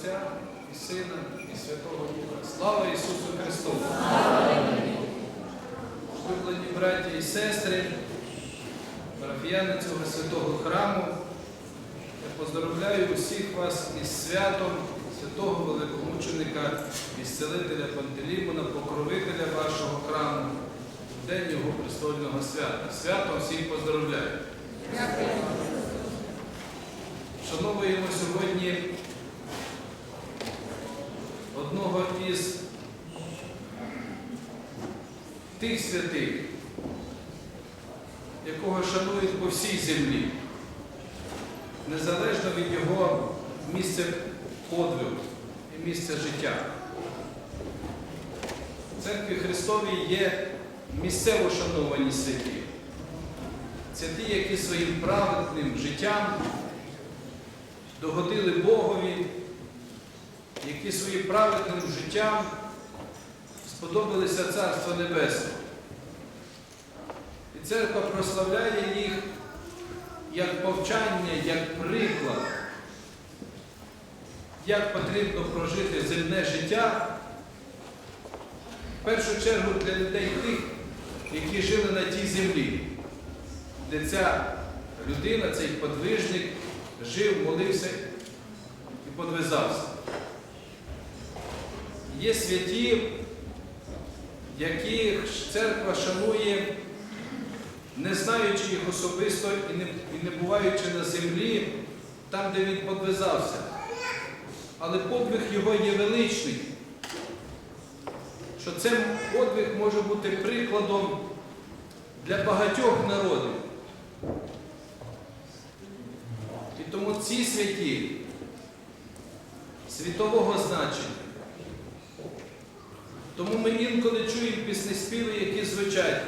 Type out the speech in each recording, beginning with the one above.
Отця і Сина, і Святого Духа. Слава Ісусу Христу! Улюблені браті і сестри, парафіяни цього святого храму, я поздоровляю усіх вас із святом святого великомученика і зцелителя Пантелеймона, покровителя вашого храму, в день його престольного свята. Свято всіх поздоровляю. Шановуємо сьогодні одного із тих святих, якого шанують по всій землі, незалежно від його місця подвигу і місця життя. В церкві Христовій є місцево шановані святі. Святі, які своїм праведним життям догодили Богові, які своїм праведним життям сподобалися Царство Небесне. І церква прославляє їх як повчання, як приклад, як потрібно прожити земне життя, в першу чергу для людей тих, які жили на тій землі, де ця людина, цей подвижник жив, молився і подвизався. Є святі, яких церква шанує, не знаючи їх особисто і не, і не буваючи на землі, там, де він подвизався. Але подвиг його є величний, що цей подвиг може бути прикладом для багатьох народів. І тому ці святі світового значення. Тому ми інколи чуємо піснеспіви, які звучать.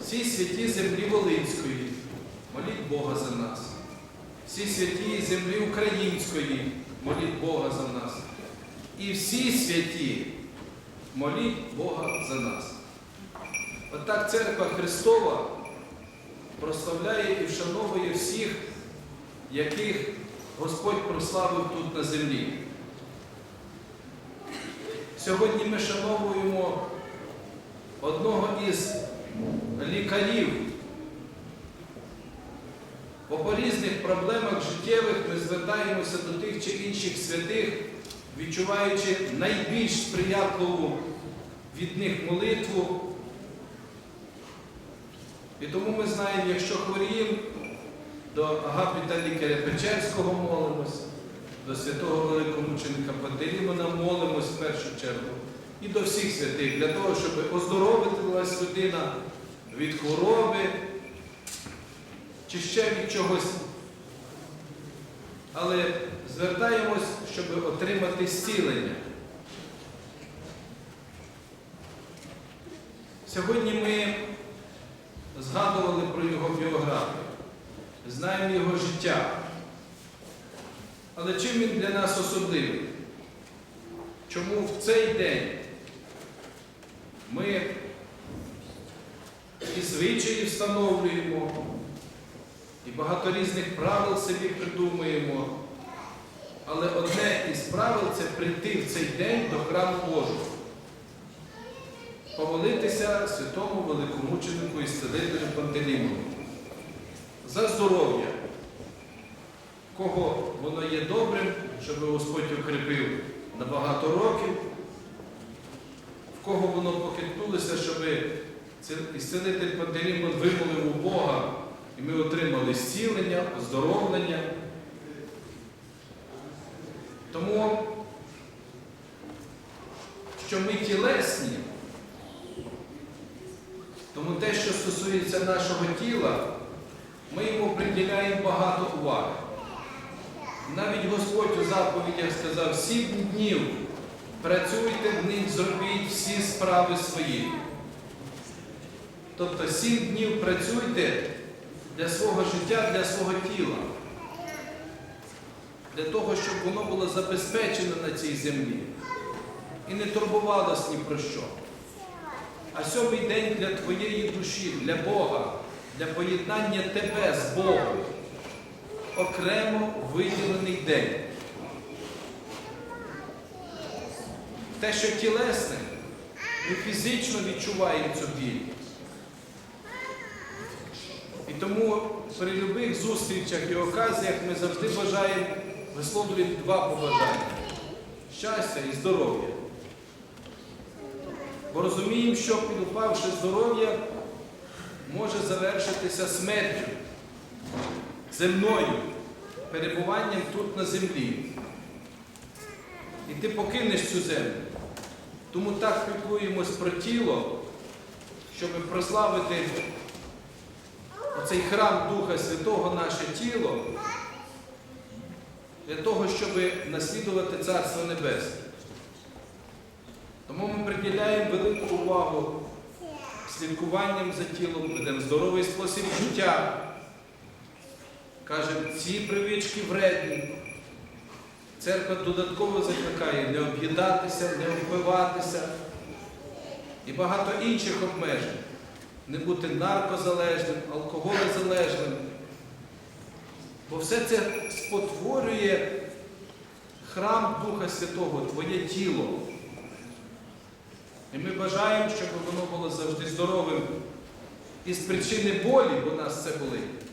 Всі святі землі Волинської, моліть Бога за нас. Всі святі землі Української, моліть Бога за нас. І всі святі, моліть Бога за нас. Отак церква Христова прославляє і вшановує всіх, яких Господь прославив тут на землі. Сьогодні ми шановуємо одного із лікарів. Бо по різних проблемах життєвих ми звертаємося до тих чи інших святих, відчуваючи найбільш сприятливу від них молитву. І тому ми знаємо, якщо хворіємо, до Агапіта лікаря Печерського молимось, до святого великомученика Пантелеймона молимось в першу чергу. І до всіх святих, для того, щоб оздоровитилась людина від хвороби чи ще від чогось. Але звертаємось, щоб отримати зцілення. Сьогодні ми згадували про його біографію, знаємо його життя. Але чим він для нас особливий? Чому в цей день ми і звичаї встановлюємо, і багато різних правил собі придумуємо, але одне із правил це прийти в цей день до храму Божого, помолитися святому великомученику і Пантелеймону. За здоров'я кого воно є добрим, щоб Господь укріпив на багато років, в кого воно похитнулося, щоб ісцелитель Пантелеймон вимолив у Бога, і ми отримали зцілення, оздоровлення. Тому, що ми тілесні, тому те, що стосується нашого тіла, ми йому приділяємо багато уваги. Навіть Господь у заповідях сказав, сім днів працюйте в них, зробіть всі справи свої. Тобто сім днів працюйте для свого життя, для свого тіла, для того, щоб воно було забезпечено на цій землі і не турбувалось ні про що. А сьомий день для твоєї душі, для Бога, для поєднання тебе з Богом окремо виділений день. те, що тілесне, ми фізично відчуваємо цю біль. І тому при любих зустрічах і оказіях ми завжди бажаємо висловлювати два побажання щастя і здоров'я. Бо розуміємо, що підупавши здоров'я, може завершитися смертю земною, перебуванням тут на землі. І ти покинеш цю землю. Тому так піклуємось про тіло, щоб прославити оцей храм Духа Святого, наше тіло, для того, щоб наслідувати Царство Небесне. Тому ми приділяємо велику увагу слідкуванням за тілом, ведемо здоровий спосіб життя. Кажемо, ці привички вредні. Церква додатково закликає не об'їдатися, не впиватися і багато інших обмежень. Не бути наркозалежним, алкоголезалежним. Бо все це спотворює храм Духа Святого, твоє тіло. І ми бажаємо, щоб воно було завжди здоровим із причини болі, бо нас це болить.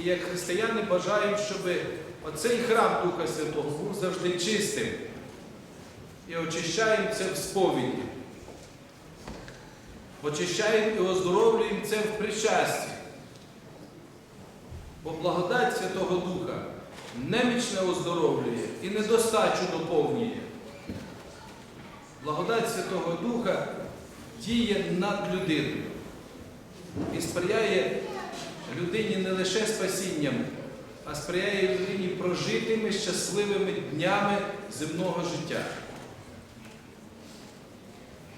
І як християни бажаємо, щоб оцей храм Духа Святого був завжди чистим. І очищаємо це в сповіді. Очищаємо і оздоровлюємо це в причасті. Бо благодать Святого Духа немічне оздоровлює і недостачу доповнює. Благодать Святого Духа діє над людиною і сприяє людині не лише спасінням, а сприяє людині прожитими щасливими днями земного життя.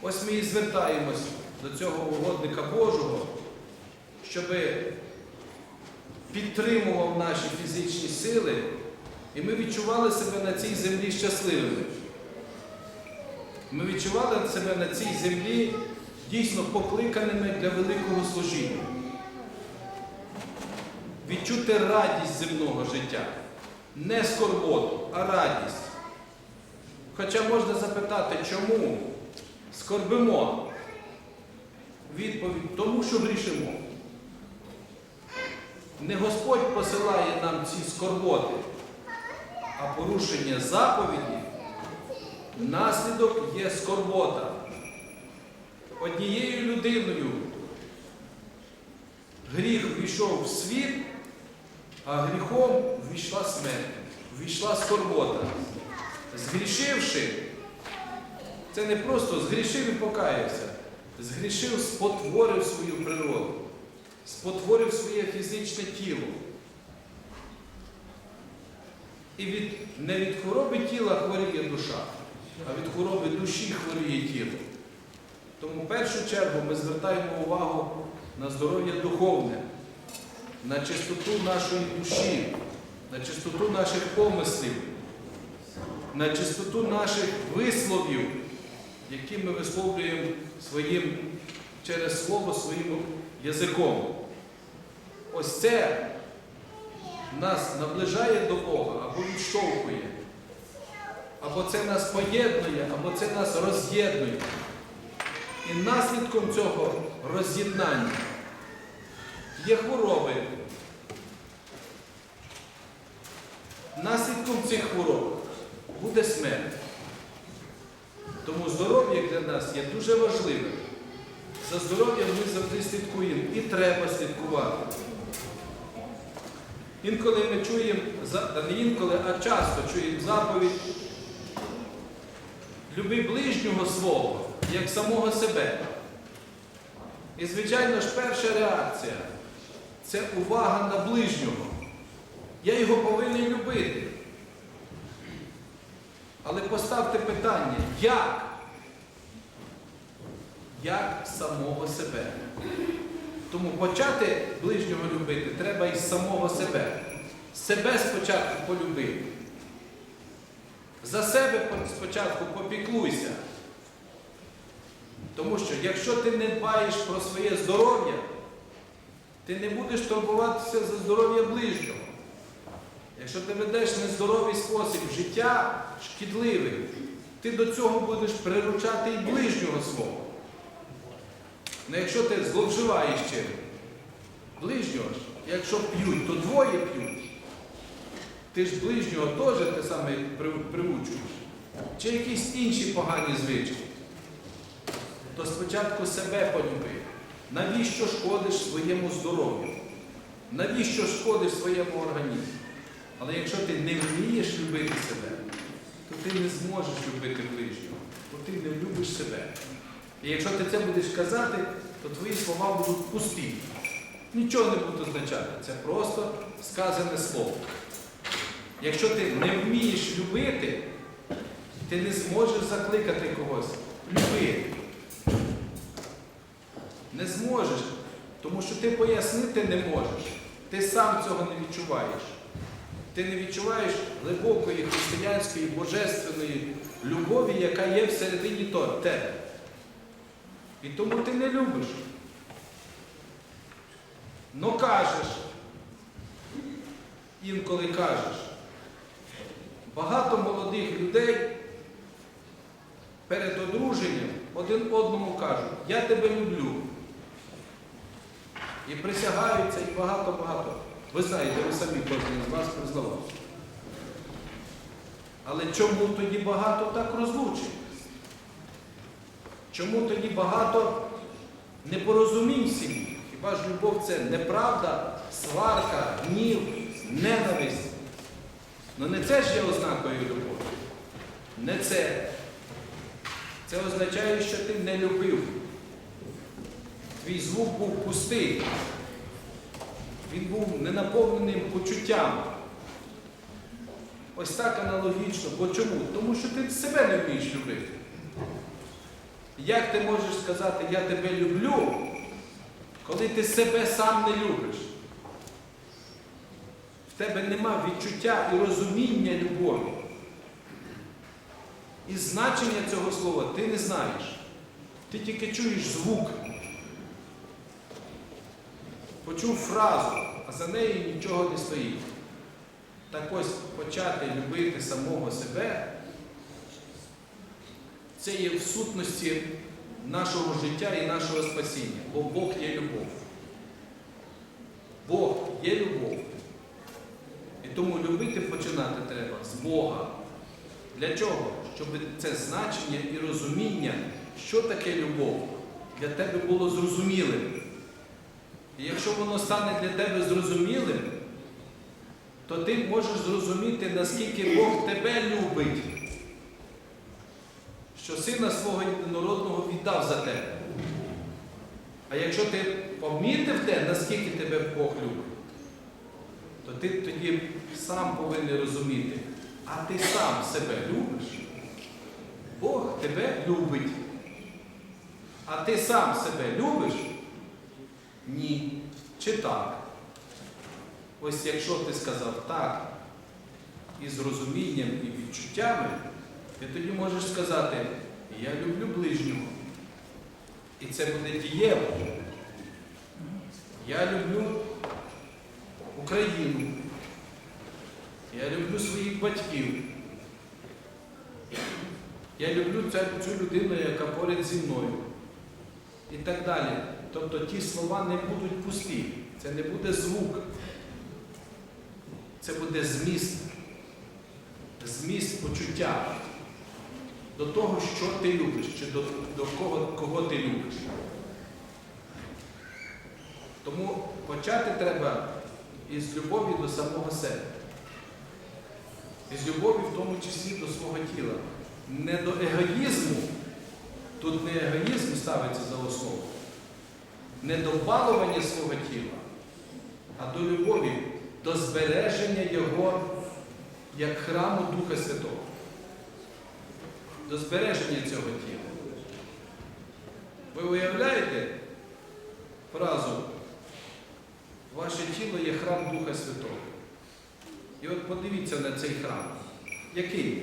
Ось ми і звертаємось до цього угодника Божого, щоб підтримував наші фізичні сили, і ми відчували себе на цій землі щасливими. Ми відчували себе на цій землі дійсно покликаними для великого служіння. Відчути радість земного життя. Не скорботу, а радість. Хоча можна запитати, чому скорбимо? Відповідь тому, що грішимо. Не Господь посилає нам ці скорботи, а порушення заповіді наслідок є скорбота. Однією людиною гріх війшов в світ, а гріхом ввійшла смерть, ввійшла скорбота. Згрішивши, це не просто згрішив і покаявся, згрішив, спотворив свою природу, спотворив своє фізичне тіло. І від, не від хвороби тіла хворіє душа, а від хвороби душі хворіє тіло. Тому в першу чергу ми звертаємо увагу на здоров'я духовне, на чистоту нашої душі, на чистоту наших помислів, на чистоту наших висловів, які ми висловлюємо своїм, через слово своїм язиком. Ось це нас наближає до Бога або відштовхує. Або це нас поєднує, або це нас роз'єднує. І наслідком цього роз'єднання є хвороби. Наслідком цих хвороб буде смерть. Тому здоров'я для нас є дуже важливим. За здоров'ям ми завжди слідкуємо і треба слідкувати. Інколи ми чуємо, не інколи, а часто чуємо заповідь люби ближнього свого, як самого себе. І, звичайно ж, перша реакція це увага на ближнього. Я його повинен любити. Але поставте питання, як? Як самого себе? Тому почати ближнього любити треба із самого себе. Себе спочатку полюбити. За себе спочатку попіклуйся. Тому що якщо ти не дбаєш про своє здоров'я, ти не будеш турбуватися за здоров'я ближнього. Якщо ти ведеш нездоровий спосіб життя, шкідливий, ти до цього будеш приручати і ближнього свого. Ну якщо ти зловживаєш чим, ближнього ж, якщо п'ють, то двоє п'ють. Ти ж ближнього теж те саме при- приучуєш. Чи якісь інші погані звички. То спочатку себе полюби. Навіщо шкодиш своєму здоров'ю? Навіщо шкодиш своєму організму? Але якщо ти не вмієш любити себе, то ти не зможеш любити ближнього, бо ти не любиш себе. І якщо ти це будеш казати, то твої слова будуть пусті. Нічого не будуть означати. Це просто сказане слово. Якщо ти не вмієш любити, ти не зможеш закликати когось. Люби. Не зможеш, тому що ти пояснити не можеш. Ти сам цього не відчуваєш. Ти не відчуваєш глибокої християнської божественної любові, яка є всередині тебе. І тому ти не любиш. Но кажеш, інколи кажеш. Багато молодих людей перед одруженням один одному кажуть, я тебе люблю. І присягаються, і багато-багато. Ви знаєте, ви самі кожен з вас признавався. Але чому тоді багато так розлучень? Чому тоді багато непорозумінь сім'ї? Хіба ж любов це неправда, сварка, гнів, ненависть? Ну не це ж є ознакою любові. Не це. Це означає, що ти не любив. Твій звук був пустий. Він був не наповненим почуттям. Ось так аналогічно. Бо чому? Тому що ти себе не вмієш любити. Як ти можеш сказати, я тебе люблю, коли ти себе сам не любиш? В тебе нема відчуття і розуміння любові. І значення цього слова ти не знаєш. Ти тільки чуєш звук. Почув фразу, а за нею нічого не стоїть. Так ось почати любити самого себе, це є в сутності нашого життя і нашого спасіння, бо Бог є любов. Бог є любов. І тому любити починати треба з Бога. Для чого? Щоб це значення і розуміння, що таке любов, для тебе було зрозумілим. І якщо воно стане для тебе зрозумілим, то ти можеш зрозуміти, наскільки Бог тебе любить, що сина свого єдинородного віддав за тебе. А якщо ти помітив те, наскільки тебе Бог любить, то ти тоді сам повинен розуміти, а ти сам себе любиш. Бог тебе любить. А ти сам себе любиш? Ні. Чи так? Ось якщо ти сказав так, із розумінням і відчуттями, ти тоді можеш сказати, я люблю ближнього. І це буде дієво. Я люблю Україну. Я люблю своїх батьків. Я люблю цю, людину, яка поряд зі мною. І так далі. Тобто ті слова не будуть пусті. Це не буде звук. Це буде зміст. Зміст почуття до того, що ти любиш, чи до, до кого, кого ти любиш. Тому почати треба із любові до самого себе. Із любові в тому числі до свого тіла. Не до егоїзму, тут не егоїзм ставиться за основу, не до балування свого тіла, а до любові, до збереження його як храму Духа Святого. До збереження цього тіла. Ви уявляєте фразу Ваше тіло є храм Духа Святого. І от подивіться на цей храм. Який?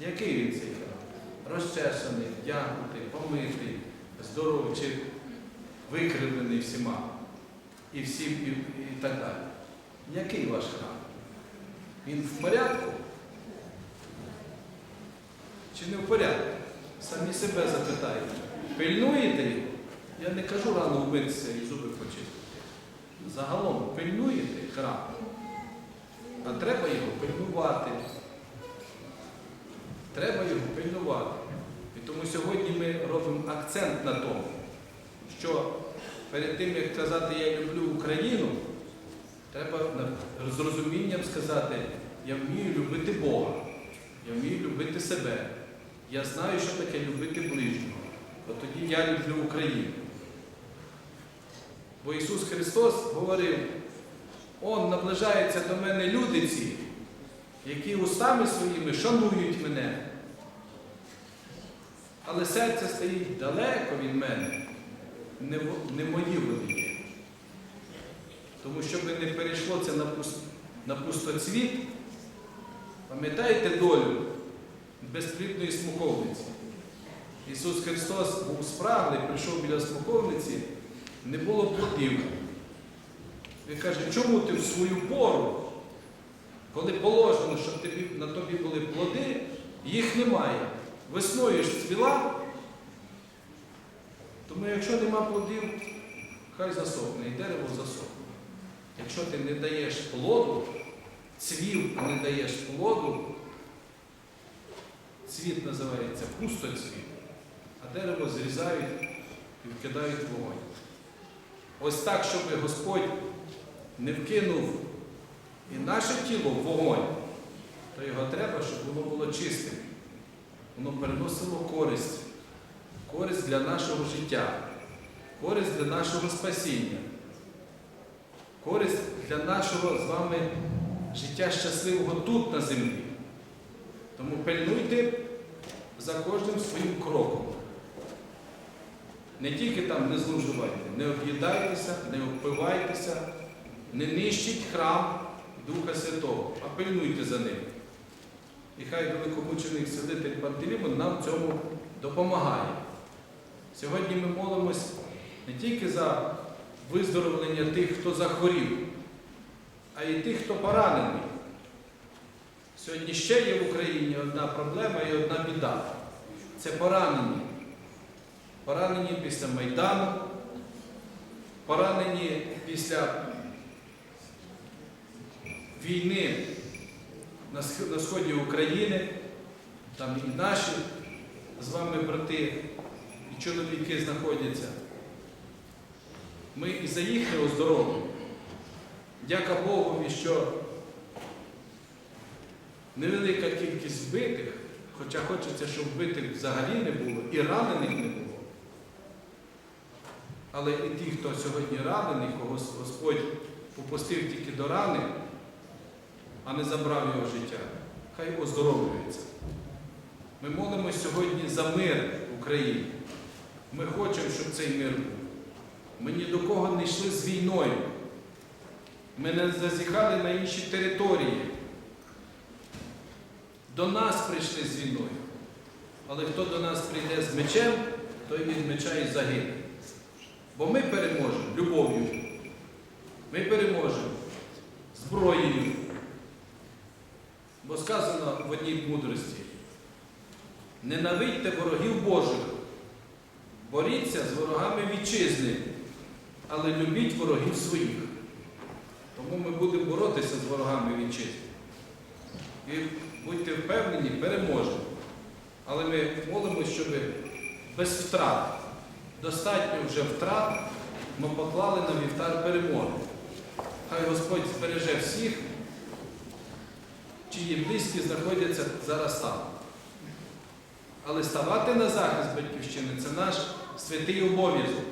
Який він цей храм? Розчесаний, вдягнутий, помитий, здоровий чи викривлений всіма. І всім, і, і так далі. Який ваш храм? Він в порядку? чи не в порядку? Самі себе запитайте. Пильнуєте його? Я не кажу рано вмитися і зуби почистити. Загалом пильнуєте храм, а треба його пильнувати. Треба його пильнувати. Тому сьогодні ми робимо акцент на тому, що перед тим, як казати Я люблю Україну, треба з розумінням сказати, я вмію любити Бога, я вмію любити себе. Я знаю, що таке любити ближнього. От тоді я люблю Україну. Бо Ісус Христос говорив, Он наближаються до мене люди ці, які устами своїми шанують мене. Але серце стоїть далеко від мене, не, не мої вони є. Тому щоб не перейшло це на, пус- на пустоцвіт, пам'ятаєте долю безплідної смоковниці? Ісус Христос був справний, прийшов біля смоковниці, не було плодів. Він каже, чому ти в свою пору, коли положено, щоб тобі, на тобі були плоди, їх немає. Весною ж цвіла, тому якщо нема плодів, хай засохне, і дерево засохне. Якщо ти не даєш плоду, цвів, не даєш плоду, цвіт називається пустоцвіт, а дерево зрізають і вкидають вогонь. Ось так, щоб Господь не вкинув і наше тіло в вогонь, то його треба, щоб воно було чистим. Воно переносило користь, користь для нашого життя, користь для нашого спасіння, користь для нашого з вами життя щасливого тут на землі. Тому пильнуйте за кожним своїм кроком. Не тільки там не зловживайте, не об'їдайтеся, не впивайтеся, не нищіть храм Духа Святого, а пильнуйте за ним. І хай великомучений сидитель Пантелеймон нам в цьому допомагає. Сьогодні ми молимось не тільки за виздоровлення тих, хто захворів, а й тих, хто поранений. Сьогодні ще є в Україні одна проблема і одна біда. Це поранені. Поранені після Майдану, поранені після війни на сході України, там і наші з вами брати і чоловіки знаходяться. Ми і за їхнє оздоровлення. Дяка Богові, що невелика кількість вбитих, хоча хочеться, щоб вбитих взагалі не було, і ранених не було. Але і ті, хто сьогодні ранений, кого Господь попустив тільки до рани, а не забрав його життя, хай оздоровлюється. Ми молимось сьогодні за мир в Україні. Ми хочемо, щоб цей мир був. Ми ні до кого не йшли з війною. Ми не зазіхали на інші території. До нас прийшли з війною. Але хто до нас прийде з мечем, той від меча і загине. Бо ми переможемо любов'ю. Ми переможемо зброєю. Бо сказано в одній мудрості: ненавидьте ворогів Божих, боріться з ворогами вітчизни, але любіть ворогів своїх. Тому ми будемо боротися з ворогами вітчизни. І будьте впевнені, переможемо. Але ми молимося, щоб без втрат, достатньо вже втрат, ми поклали на вівтар перемоги. Хай Господь збереже всіх, чиї близькі знаходяться зараз там. Але ставати на захист батьківщини це наш святий обов'язок.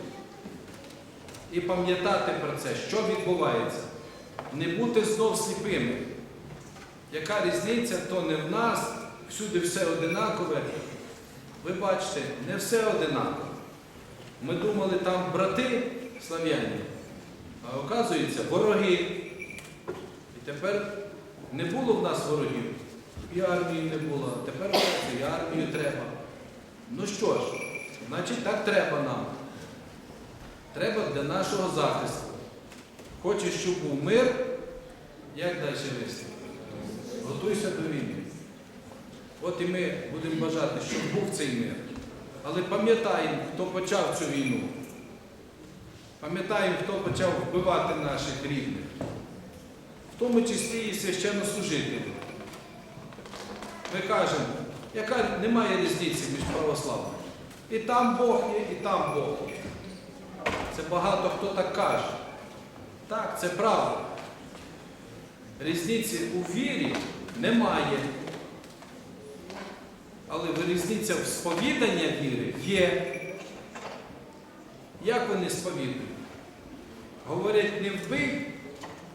І пам'ятати про це, що відбувається. Не бути знов сліпими. Яка різниця, то не в нас, всюди все одинакове. Ви бачите, не все одинаково. Ми думали, там брати слав'яні, а оказується вороги. І тепер не було в нас ворогів. І армії не було. Тепер і армію треба. Ну що ж, значить так треба нам. Треба для нашого захисту. Хочеш, щоб був мир, як далі вести? Готуйся до війни. От і ми будемо бажати, щоб був цей мир. Але пам'ятаємо, хто почав цю війну. Пам'ятаємо, хто почав вбивати наших рідних, тому числі і священнослужителів. Ми кажемо, яка немає різниці між православними. І там Бог є, і там Бог є. Це багато хто так каже. Так, це правда. Різниці у вірі немає. Але різниця в сповідання віри є. Як вони сповідують? Говорять, не вбий,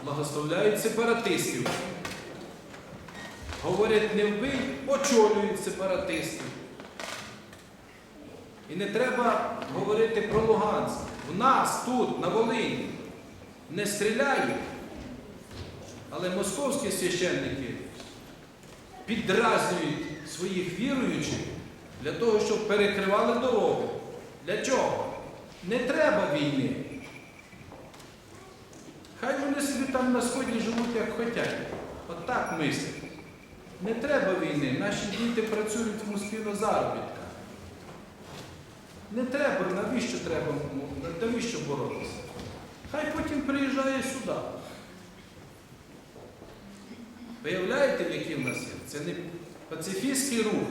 благословляють сепаратистів. Говорять, не вбий, очолюють сепаратистів. І не треба говорити про Луганськ. В нас тут, на Волині, не стріляють, але московські священники підразнюють своїх віруючих для того, щоб перекривали дорогу. Для чого? Не треба війни. Вони собі там на сході живуть, як хочуть. От так мислять. Не треба війни. Наші діти працюють в Москві на заробітках. Не треба, навіщо треба, навіщо боротися? Хай потім приїжджає сюди. Виявляєте, який в нас є? Це не пацифістський рух,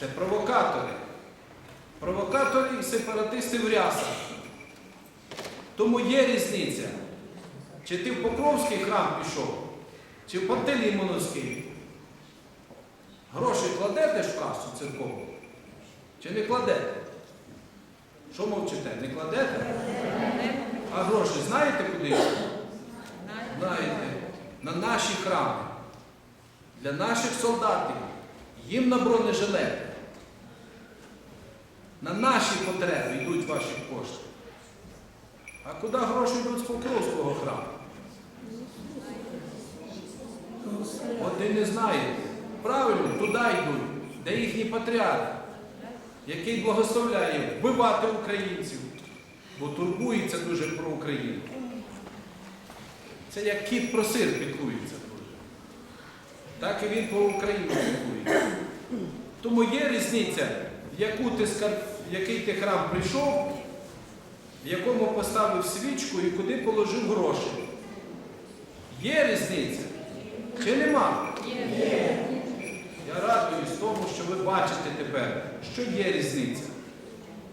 це провокатори. Провокатори і сепаратисти в рясах. Тому є різниця. Чи ти в Покровський храм пішов, чи в Пантелеймоновський. Гроші кладете ж в касу церковну? Чи не кладете? Що мовчите? Не кладете? А гроші знаєте куди? Знаєте, на наші храми, для наших солдатів, їм на бронежилети. На наші потреби йдуть ваші кошти. А куди гроші йдуть з Покровського храму? От ви не знаєте. Правильно, туди йдуть, де їхній патріарх, який благословляє вбивати українців, бо турбується дуже про Україну. Це як кіт про сир піклується. Так і він про Україну піклується. Тому є різниця, в, яку ти, в який ти храм прийшов, в якому поставив свічку і куди положив гроші. Є різниця? Чи нема? Я радуюсь тому, що ви бачите тепер, що є різниця.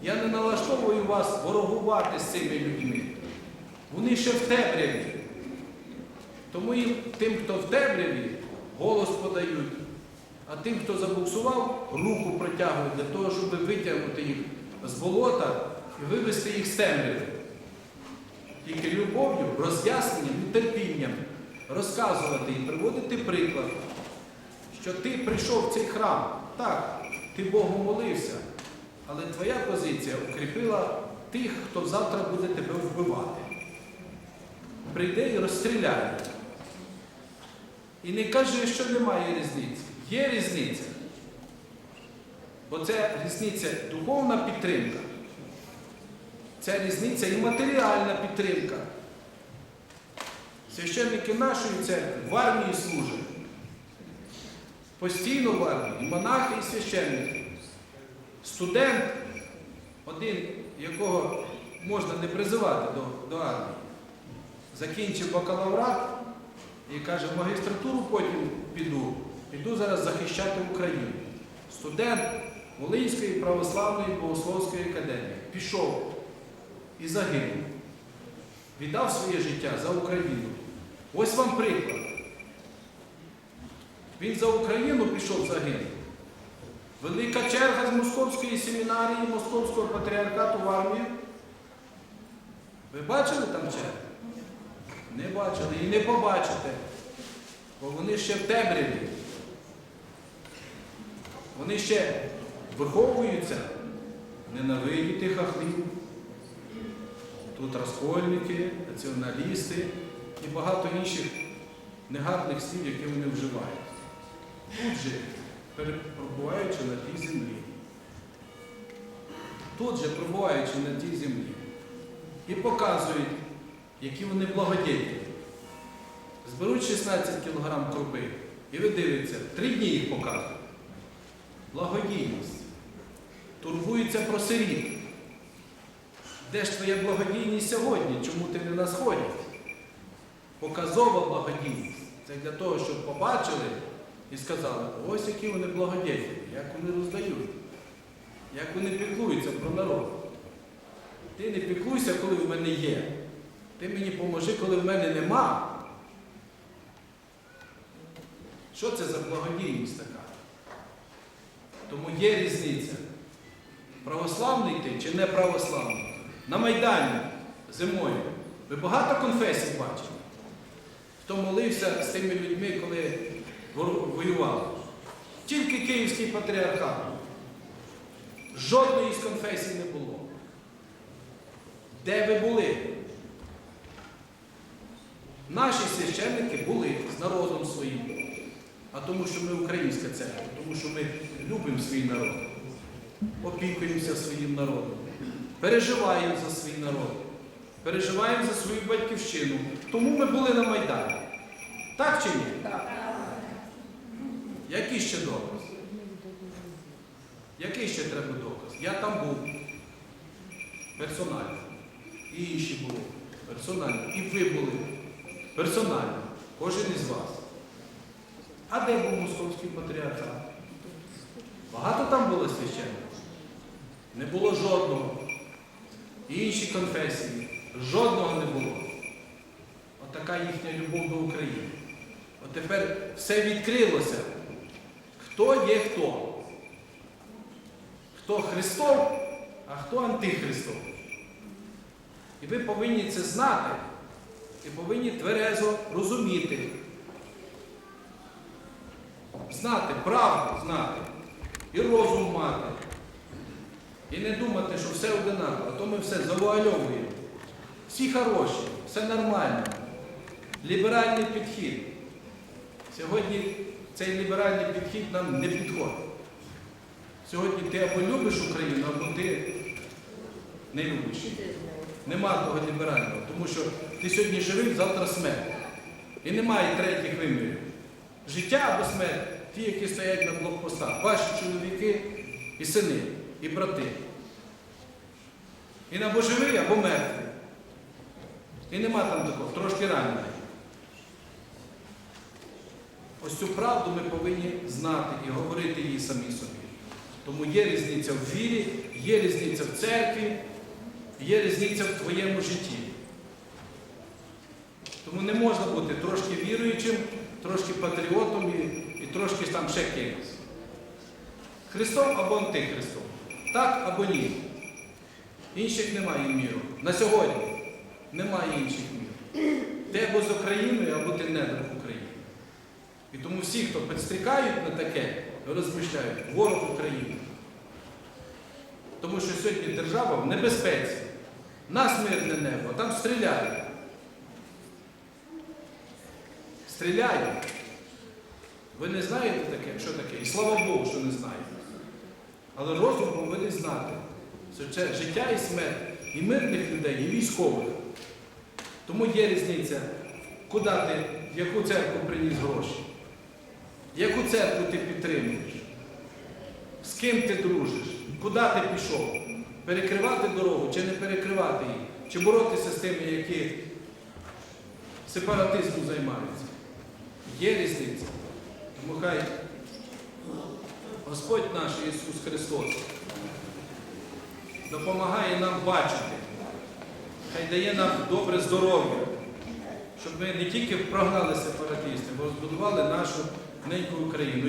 Я не налаштовую вас ворогувати з цими людьми. Вони ще в темряві. Тому їм, тим, хто в темряві, голос подають, а тим, хто забуксував, руку протягують для того, щоб витягнути їх з болота і вивести їх з темряви. Тільки любов'ю, роз'ясненням і терпінням розказувати і приводити приклад, що ти прийшов в цей храм, так, ти Богу молився, але твоя позиція укріпила тих, хто завтра буде тебе вбивати. Прийде і розстріляє. І не кажи, що немає різниці. Є різниця. Бо це різниця духовна підтримка. Це різниця і матеріальна підтримка. Священники нашої церкви в армії служать. Постійно в армії, монахи і священники. Студент, один, якого можна не призивати до, до армії, закінчив бакалаврат і каже, в магістратуру потім піду, піду зараз захищати Україну. Студент Волинської православної богословської академії пішов і загинув. Віддав своє життя за Україну. Ось вам приклад. Він за Україну пішов загинув. Велика черга з Московської семінарії, Московського патріархату в армію. Ви бачили там чергу? Не бачили і не побачите. Бо вони ще в темряві. Вони ще виховуються, ненавидіти хахлів. Тут розкольники, націоналісти і багато інших негарних слів, які вони вживають. Тут же, перебуваючи на тій землі. Тут же, пробуваючи на тій землі. І показують, які вони благодійні. Зберуть 16 кг крупи, і ви дивитеся, три дні їх показують. Благодійність. Турбуються про сиріт. Де ж твоя благодійність сьогодні? Чому ти не на сході? Показова благодійність. Це для того, щоб побачили і сказали, ось які вони благодійні, як вони роздають, як вони піклуються про народ. Ти не піклуйся, коли в мене є. Ти мені поможи, коли в мене нема. Що це за благодійність така? Тому є різниця. Православний ти чи не православний? На Майдані зимою. Ви багато конфесій бачили? Хто молився з тими людьми, коли воювали? Тільки Київський патріархат. Жодної з конфесій не було. Де ви були? Наші священники були з народом своїм. А тому, що ми українська церква, тому що ми любимо свій народ, опікуємося своїм народом, переживаємо за свій народ, переживаємо за свою батьківщину. Тому ми були на Майдані. Так чи ні? Так. Який ще доказ? Який ще треба доказ? Я там був. Персонально. І інші були. Персонально. І ви були. Персонально. Кожен із вас. А де був московський патріархат? Багато там було священників? Не було жодного. І інші конфесії. Жодного не було. Отака їхня любов до України. От тепер все відкрилося. Хто є хто? Хто Христов, а хто антихристов. І ви повинні це знати і повинні тверезо розуміти. Знати, правду знати, і розум мати. І не думати, що все одинаково, а то ми все завуальовуємо. Всі хороші, все нормально. Ліберальний підхід. Сьогодні цей ліберальний підхід нам не підходить. Сьогодні ти або любиш Україну, або ти не любиш. Нема того ліберального, тому що ти сьогодні живий, завтра смерть. І немає третіх вимірів. Життя або смерть, ті, які стоять на блокпостах, ваші чоловіки і сини, і брати. І або живий, або мертвий. І нема там такого, трошки ранений. Ось цю правду ми повинні знати і говорити її самі собі. Тому є різниця в вірі, є різниця в церкві, є різниця в твоєму житті. Тому не можна бути трошки віруючим, трошки патріотом і, і трошки там ще кимось. Христом або антихристом. Так або ні. Інших немає міру. На сьогодні немає інших мір. Ти або з Україною, або ти не друг України. І тому всі, хто підстрікають на таке, розмишляють, ворог України. Тому що сьогодні держава в небезпеці. Нас мирне небо, там стріляють. Стріляють. Ви не знаєте таке, що таке? І слава Богу, що не знаєте. Але розум повинен знати, це життя і смерть і мирних людей, і військових. Тому є різниця, куди ти, в яку церкву приніс гроші, яку церкву ти підтримуєш, з ким ти дружиш, куди ти пішов, перекривати дорогу чи не перекривати її, чи боротися з тими, які сепаратизмом займаються. Є різниця. Тому хай Господь наш Ісус Христос допомагає нам бачити, хай дає нам добре здоров'я, щоб ми не тільки прогнали сепаратистів, бо розбудували нашу неньку Україну.